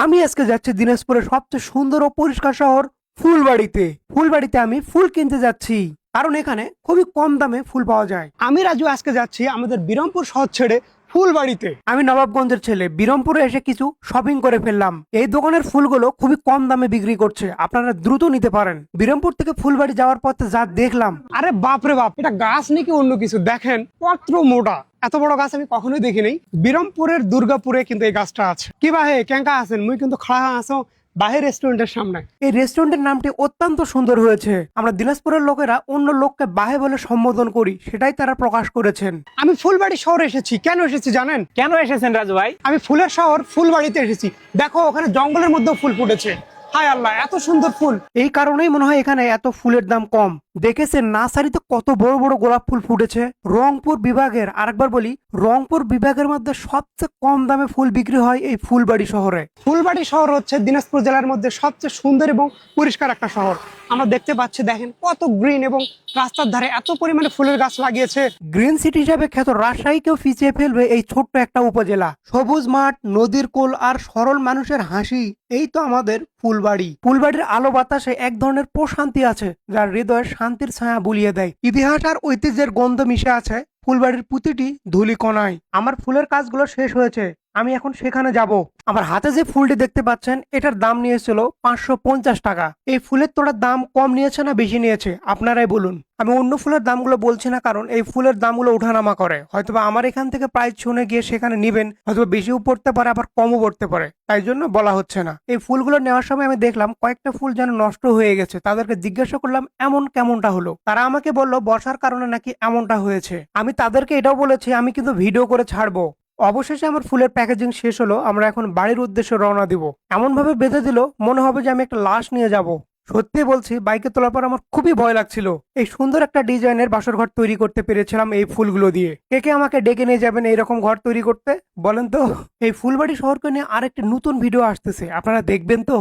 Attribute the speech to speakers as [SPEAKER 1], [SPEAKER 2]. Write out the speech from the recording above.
[SPEAKER 1] আমি আজকে যাচ্ছি দিনাজপুরের সবচেয়ে সুন্দর ও পরিষ্কার শহর ফুলবাড়িতে। ফুলবাড়িতে আমি ফুল কিনতে যাচ্ছি, কারণ এখানে খুবই কম দামে ফুল পাওয়া যায়। আমি রাজু আজকে যাচ্ছি আমাদের বিরমপুর শহর ছেড়ে ফুলবাড়িতে। আমি নবাবগঞ্জের ছেলে, বিরমপুরে এসে কিছু শপিং করে ফেললাম। এই দোকানের ফুলগুলো খুবই কম দামে বিক্রি করছে, আপনারা দ্রুত নিতে পারেন। বিরমপুর থেকে ফুলবাড়ি যাওয়ার পথে যা দেখলাম, আরে বাপরে বাপ, এটা গাছ নাকি অন্য কিছু? দেখেন, পত্র মোটা। এত বড় গাছ আমি কখনোই দেখি নাই বিরমপুরের দুর্গাপুরে কিন্তু এই গাছটা আছে। কি বাহে কেঙ্কা আছেন? মুই কিন্তু খাড়া আছো বাহে রেস্টুরেন্টের সামনে। এই রেস্টুরেন্টের নামটি অত্যন্ত সুন্দর হয়েছে। আমরা দিনাজপুরের লোকেরা অন্য লোককে বাহে বলে সম্বোধন করি সেটাই তারা প্রকাশ করেছেন। আমি ফুলবাড়ি শহরে এসেছি। কেন এসেছি জানেন?
[SPEAKER 2] কেন এসেছেন রাজু ভাই?
[SPEAKER 1] আমি ফুলের শহর ফুলবাড়িতে এসেছি। দেখো ওখানে জঙ্গলের মধ্যে ফুল ফুটেছে। হায় আল্লাহ এত সুন্দর ফুল। এই কারণেই মনে হয় এখানে এত ফুলের দাম কম। দেখেছেন নার্সারিতে কত বড় বড় গোলাপ ফুল ফুটেছে? রংপুর বিভাগের আরেকবার বলি রংপুর বিভাগের মধ্যে সবচেয়ে কম দামে ফুল বিক্রি হয় এই ফুলবাড়ি শহরে। ফুলবাড়ি শহর হচ্ছে দিনাজপুর জেলার মধ্যে সবচেয়ে সুন্দর এবং পরিষ্কার একটা শহর। আমরা দেখতে পাচ্ছি দেখেন কত গ্রিন এবং রাস্তার ধারে এত পরিমাণে ফুলের গাছ লাগিয়েছে। গ্রিন সিটি হিসাবে খ্যাত রাজশাহীকেও পিছিয়ে ফেলবে এই ছোট্ট একটা উপজেলা। সবুজ মাঠ নদীর কোল আর সরল মানুষের হাসি এই তো আমাদের ফুলবাড়ি। ফুলবাড়ির আলো বাতাসে এক ধরনের প্রশান্তি আছে যার হৃদয়ে শান্তির ছায়া বুলিয়ে দেয়। ইতিহাস আর ঐতিহ্যের গন্ধ মিশে আছে। ফুলবাড়ির প্রতিটি ধুলি কণায়। আমার ফুলের কাজগুলো শেষ হয়েছে, আমি এখন সেখানে যাব। আমার হাতে যে ফুলটি দেখতে পাচ্ছেন, এটার দাম নিয়েছিল পাঁচশো পঞ্চাশ টাকা। এই ফুলের তোড়ার দাম কম নিয়েছে না বেশি নিয়েছে? আপনারাই বলুন। আমি অন্য ফুলের দামগুলো বলছি না, কারণ এই ফুলের দামগুলো ওঠানামা করে। হয়তোবা আমার এখান থেকে প্রাইস শুনে গিয়ে সেখানে নিবেন হয়তো বেশিও পড়তে পারে, আবার কমও পড়তে পারে। তাই জন্য বলা হচ্ছে না। এই ফুলগুলো নেওয়ার সময় আমি দেখলাম কয়েকটা ফুল যেন নষ্ট হয়ে গেছে। তাদেরকে জিজ্ঞাসা করলাম, এমন কেমনটা হলো? তারা আমাকে বলল, বর্ষার কারণে নাকি এমনটা হয়েছে। আমি তাদেরকে এটাও বলেছি, আমি কিন্তু ভিডিও করে ছাড়বো। অবশেষে আমার ফুলের প্যাকেজিং শেষ হলো, আমরা এখন বাড়ির উদ্দেশ্যে রওনা দিব। এমন ভাবে বেঁধে দিল, মনে হবে যে আমি একটা লাশ নিয়ে যাব। সত্যি বলছি, বাইকে তোলার পর আমার খুবই ভয় লাগছিল। এই সুন্দর একটা ডিজাইনের বাসর ঘর তৈরি করতে পেরেছিলাম এই ফুলগুলো দিয়ে। কে কে আমাকে ডেকে নিয়ে যাবেন এইরকম ঘর তৈরি করতে? বলেন তো, এই ফুলবাড়ি শহরকে নিয়ে আরেকটি নতুন ভিডিও আসতেছে, আপনারা দেখবেন তো?